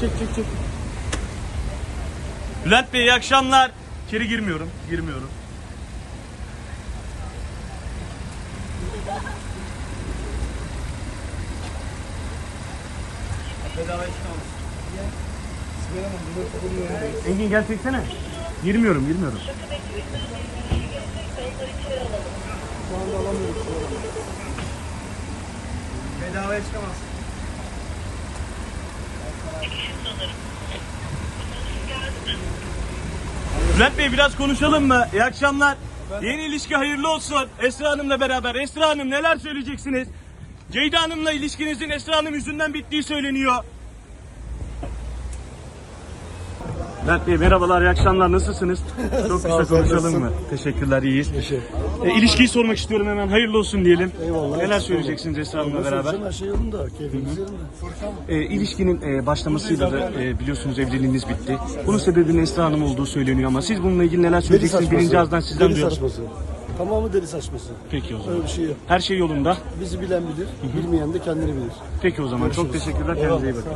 çek çek çek. Bülent Bey iyi akşamlar. İçeri girmiyorum. Girmiyorum. Engin gel çeksene. Girmiyorum, girmiyorum. Bedavaya çıkamazsın. Bülent Bey biraz konuşalım mı? İyi akşamlar. Yeni ilişki hayırlı olsun. Esra Hanım'la beraber. Esra Hanım neler söyleyeceksiniz? Ceyda Hanım'la ilişkinizin Esra Hanım yüzünden bittiği söyleniyor. Bülent Bey merhabalar, iyi akşamlar. Nasılsınız? Çok kısa ol, sen konuşalım nasılsın? mı? Teşekkürler, iyiyiz. E, ilişkiyi sormak istiyorum hemen. Hayırlı olsun diyelim. Eyvallah. Neler söyleyeceksiniz Esra Hanım'la beraber? Her şey yolunda, keyfimiz yerinde. E, ilişkinin e, başlamasıyla da e, biliyorsunuz evliliğiniz bitti. Bunun sebebinin Esra Hanım olduğu söyleniyor ama siz bununla ilgili neler Deli söyleyeceksiniz? saçması. Birinci ağızdan sizden Deli duyuyoruz. saçması. Tamamı deli saçması. Peki o zaman. Öyle bir şey yok. Her şey yolunda. Bizi bilen bilir, bilmeyen de kendini bilir. Peki o zaman. Çok teşekkürler. Kendinize iyi bakın.